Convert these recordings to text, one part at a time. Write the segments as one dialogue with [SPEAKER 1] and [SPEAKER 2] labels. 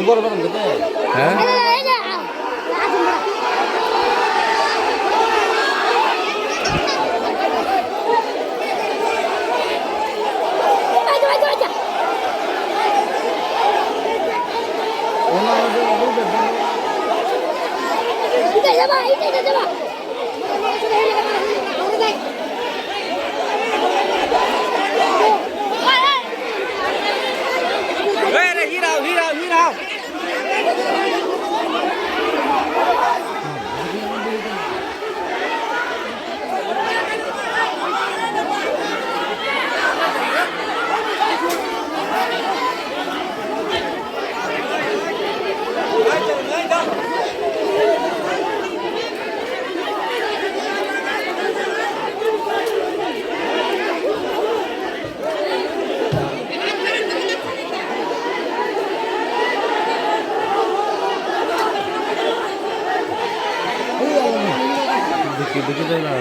[SPEAKER 1] উপর বাদাম দিতে
[SPEAKER 2] হ্যাঁ দেখি দেখি যাই না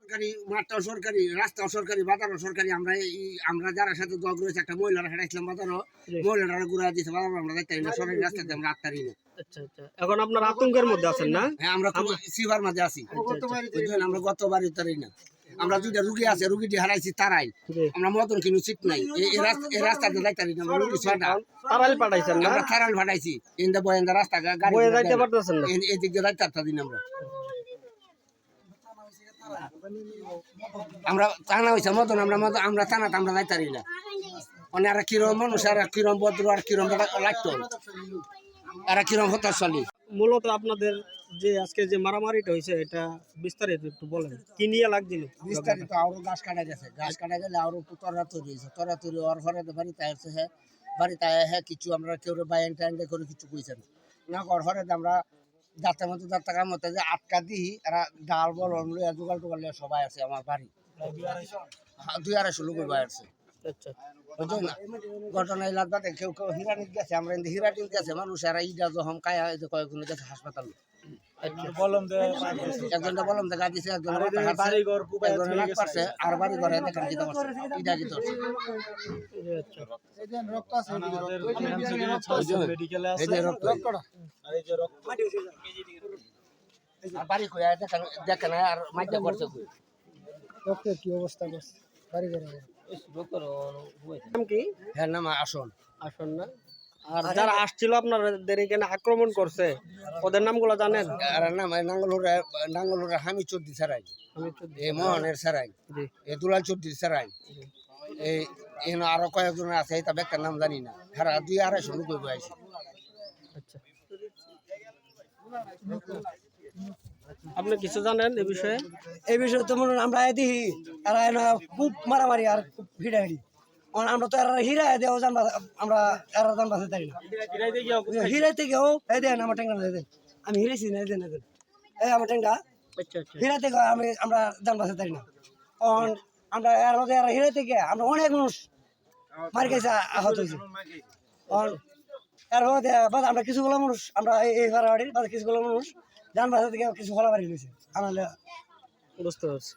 [SPEAKER 3] সরকারি মাঠটাও সরকারি রাস্তাও সরকারি বাজারও সরকারি। আমরা এই আমরা যারা সাথে দগ রয়েছে একটা মহিলারা হেঁটাইছিলাম বাজারও। মহিলারা ঘুরে দিয়েছে আমরা যাইতে না সরকারি রাস্তাতে আমরা আটতারি না।
[SPEAKER 1] আচ্ছা আচ্ছা। এখন আপনার আতঙ্কের মধ্যে আছেন না?
[SPEAKER 3] হ্যাঁ আমরা সিভার মাঝে আছি। বুঝলেন আমরা গতবারই তারি না আমরা দুইটা রুগী আছে রুগীটি হারাইছি তারাই। আমরা মতন কিনু সিট নাই। এই এই রাস্তা রাস্তাতে যাইতারি না আমরা রুগী ছয়টা।
[SPEAKER 1] তারাল পাঠাইছেন
[SPEAKER 3] আমরা ফাটাইছি ইন্দা বয়েন্দা রাস্তা গাড়ি
[SPEAKER 1] যাইতে পারতেছেন না?
[SPEAKER 3] এই- এদিক যাইতে আমরা। আমরা টানা হয়েছে মতন আমরা মতন আমরা আমরা যাইতারি না। মানে আর কিরম মানুষ আর কিরম ভদ্র আর কিরম লাগতো। আর কিরম হতো চলি
[SPEAKER 1] মূলত আপনাদের যে আজকে যে মারামারিটা হয়েছে এটা বিস্তারিত একটু বলেন। কি নিয়ে লাগছিল?
[SPEAKER 3] বিস্তারিত আরও গাছ কাটা গেছে। গাছ কাটা গেলে আরও তরা তৈরি হয়েছে তরা তৈরি পরে তো বাড়িতে আসছে হ্যাঁ। বাড়িতে হ্যাঁ কিছু আমরা কেউ বাইন টাইন করে কিছু কইছে না। কর হরে আমরা যাতে মতো দাঁত থাকার মতো যে আটকা দিই এরা ডাল বল লইয়া জোগাড় টোগাড় লইয়া সবাই আছে আমার বাড়ি। হ্যাঁ, দুই আড়াইশো লোক বাড়ি আছে।
[SPEAKER 1] আচ্ছা
[SPEAKER 3] বুঝলেন না? ঘটনা এলাকার বাদে কেউ কেউ হিরানিক গেছে আমরা হিরানিক গেছে মানুষ এরা ইডা জহম কায়া কয়েকগুলো গেছে হাসপাতাল। একজনটা বললাম দেখা দিছে একজন একজন লাগ পারছে আর বাড়ি ঘরে দেখেন কি করছে ইটা কি করছে এই যে রক্ত আর বাড়ি দেখেন দেখেন আর করছে
[SPEAKER 4] কি অবস্থা করছে? বাড়ি ঘরে
[SPEAKER 1] নাম কি
[SPEAKER 3] হ্যাঁ নাম আসন
[SPEAKER 1] আসুন না? আর যারা আসছিল আপনাদের এখানে আক্রমণ করছে ওদের নামগুলো জানেন?
[SPEAKER 3] আর নাম নাঙ্গলুরে নাঙ্গলুরে হামি চৌধুরী সারাই। এই মোহনের সারাই। এই দুলাল চৌধুরী সারাই। এই এখানে আরও কয়েকজন আছে এটা ব্যক্তির নাম জানি না। হ্যাঁ দুই আড়াইশো লোক হইব
[SPEAKER 1] আচ্ছা। আপনি কিছু জানেন এ বিষয়ে?
[SPEAKER 4] এই বিষয়ে তো মনে হয় আমরা দেখি এনা খুব মারামারি আর খুব ভিড়াভিড়ি। আমরা তো এরা হিরা দেও জানবা আমরা এরা না। এই দেন আমার ট্যাংরা দেন। আমি হিরাইছি না দেন দেন। এই আমার ট্যাংরা
[SPEAKER 1] আচ্ছা আচ্ছা।
[SPEAKER 4] আমি আমরা না। আমরা এর মধ্যে আমরা অনেক মানুষ মার গেছে আহত হয়েছে। কারণ এর মধ্যে বাস আমরা কিছুগুলো মানুষ আমরা এই ভাড়াবাড়ির কিছুগুলো মানুষ কিছু হলা বাড়ি হয়েছে। আমার
[SPEAKER 1] বুঝতে পারছি?